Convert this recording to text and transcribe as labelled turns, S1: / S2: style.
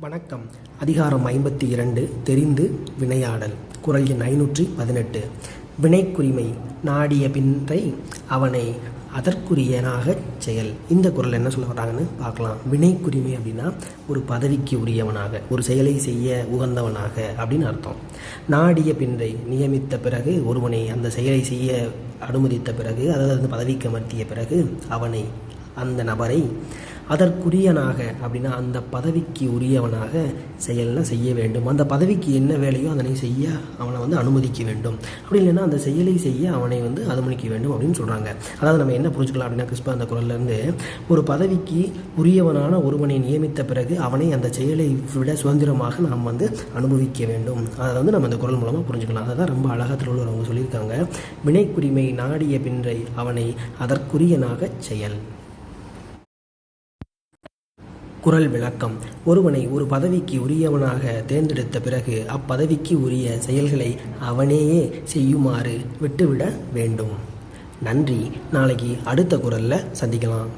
S1: வணக்கம். அதிகாரம் ஐம்பத்தி இரண்டு தெரிந்து வினையாடல். குரல் எண் ஐநூற்றி பதினெட்டு. வினைக்குரிமை நாடிய பின்றை அவனை அதற்குரியனாகச் செயல். இந்த குரல் என்ன சொல்ல வர்றாங்கன்னு பார்க்கலாம். வினைக்குரிமை அப்படின்னா ஒரு பதவிக்கு உரியவனாக ஒரு செயலை செய்ய உகந்தவனாக அப்படின்னு அர்த்தம். நாடிய பின்றை நியமித்த பிறகு ஒருவனை அந்த செயலை செய்ய அனுமதித்த பிறகு அதாவது அந்த பதவிக்கு அமர்த்திய பிறகு அவனை அந்த நபரை அதற்குரியனாக அப்படின்னா அந்த பதவிக்கு உரியவனாக செயல்லாம் செய்ய வேண்டும். அந்த பதவிக்கு என்ன வேலையோ அதனை செய்ய அவனை வந்து அனுமதிக்க வேண்டும். அப்படி இல்லைன்னா அந்த செயலை செய்ய அவனை வந்து அனுமதிக்க வேண்டும் அப்படின்னு சொல்கிறாங்க அதாவது நம்ம என்ன புரிஞ்சுக்கலாம் அப்படின்னா கிறிஸ்பா அந்த குரல்லேருந்து ஒரு பதவிக்கு உரியவனான ஒருவனை நியமித்த பிறகு அவனை அந்த செயலை விட சுதந்திரமாக நாம் வந்து அனுபவிக்க வேண்டும். அதை வந்து நம்ம இந்த குரல் மூலமாக புரிஞ்சுக்கலாம். அதை தான் ரொம்ப அழகாக திருவள்ளுவர் அவங்க சொல்லியிருக்காங்க. வினைக்குரிமை நாடிய பின்றை அவனை அதற்குரியனாகச் செயல். குரல் விளக்கம். ஒருவனை ஒரு பதவிக்கு உரியவனாக தேர்ந்தெடுத்த பிறகு அப்பதவிக்கு உரிய செயல்களை அவனேயே செய்யுமாறு விட்டுவிட வேண்டும். நன்றி. நாளைக்கு அடுத்த குரலில் சந்திக்கலாம்.